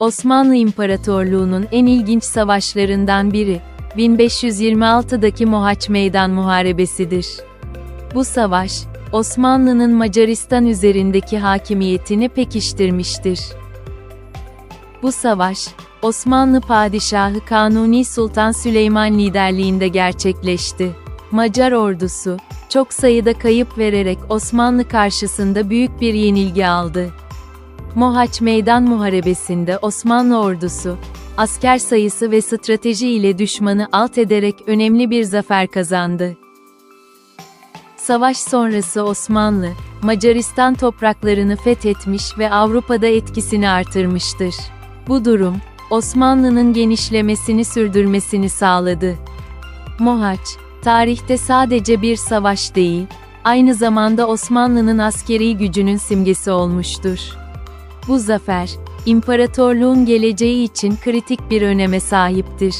Osmanlı İmparatorluğu'nun en ilginç savaşlarından biri, 1526'daki Mohaç Meydan Muharebesidir. Bu savaş, Osmanlı'nın Macaristan üzerindeki hakimiyetini pekiştirmiştir. Bu savaş, Osmanlı Padişahı Kanuni Sultan Süleyman liderliğinde gerçekleşti. Macar ordusu, çok sayıda kayıp vererek Osmanlı karşısında büyük bir yenilgi aldı. Mohaç Meydan Muharebesi'nde Osmanlı ordusu, asker sayısı ve strateji ile düşmanı alt ederek önemli bir zafer kazandı. Savaş sonrası Osmanlı, Macaristan topraklarını fethetmiş ve Avrupa'da etkisini artırmıştır. Bu durum, Osmanlı'nın genişlemesini sürdürmesini sağladı. Mohaç, tarihte sadece bir savaş değil, aynı zamanda Osmanlı'nın askeri gücünün simgesi olmuştur. Bu zafer, imparatorluğun geleceği için kritik bir öneme sahiptir.